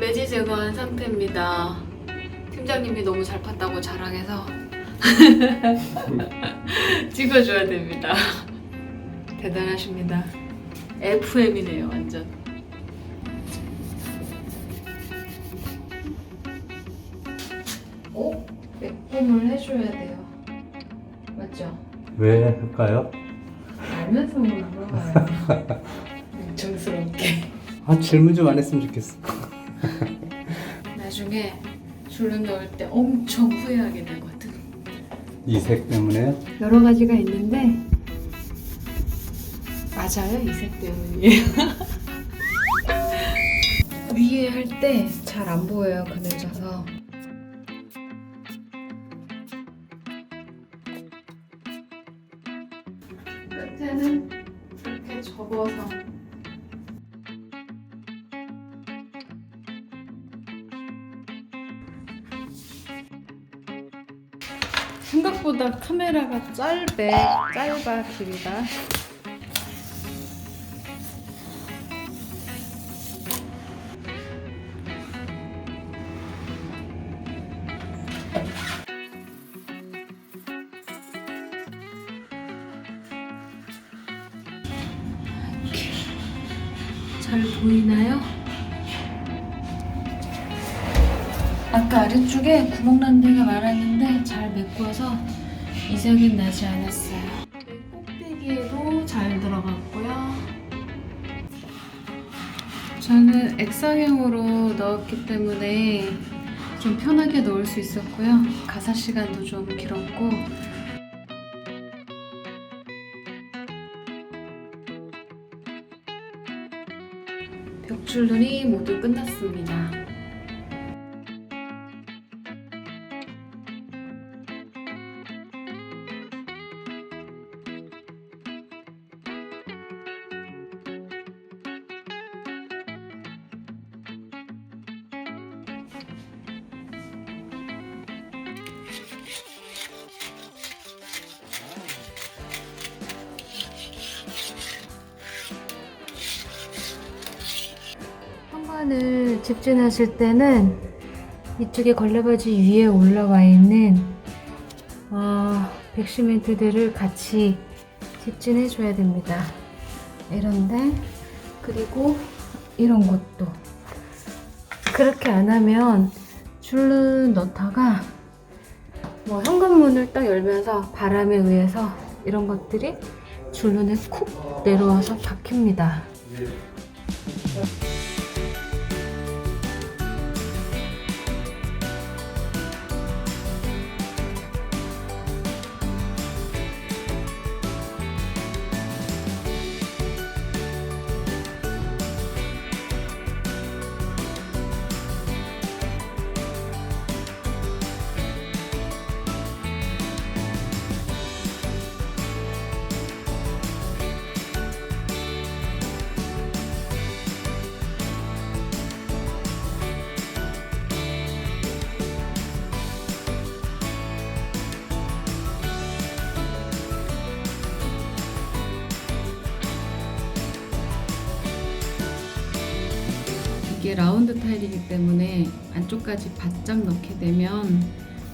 매지 제거한 상태입니다. 팀장님이 너무 잘 팠다고 자랑해서 찍어줘야 됩니다. 대단하십니다. FM이네요, 완전. 어? 매콤을 해줘야 돼요. 맞죠? 왜 할까요? 알면서 물어봐요. 정스럽게. 아 질문 좀 안 했으면 좋겠어. 나중에 줄눈 넣을 때 엄청 후회하게 되거든. 이 색 때문에요? 여러 가지가 있는데 맞아요 이 색 때문이에요. 위에 할 때 잘 안 보여요 그늘져서. 끝에는 이렇게 접어서 생각보다 카메라가 짧대 짧아 이렇게 잘 보이나요? 아까 아래쪽에 구멍 난 데가 많았는데 잘 메꿔서 이색은 나지 않았어요. 꼭대기에도 잘 들어갔고요. 저는 액상형으로 넣었기 때문에 좀 편하게 넣을 수 있었고요. 가사 시간도 좀 길었고 벽줄눈이 모두 끝났습니다. 현관을 집진하실 때는 이쪽에 걸레바지 위에 올라와 있는 어, 백시멘트들을 같이 집진해 줘야 됩니다. 이런데 그리고 이런 것도 그렇게 안 하면 줄눈 넣다가 뭐 현관문을 딱 열면서 바람에 의해서 이런 것들이 줄눈에 쿡 내려와서 박힙니다. 이게 라운드 타일이기 때문에 안쪽까지 바짝 넣게 되면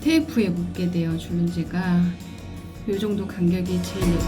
테이프에 묻게 돼요 줄눈지가 이 정도 간격이 제일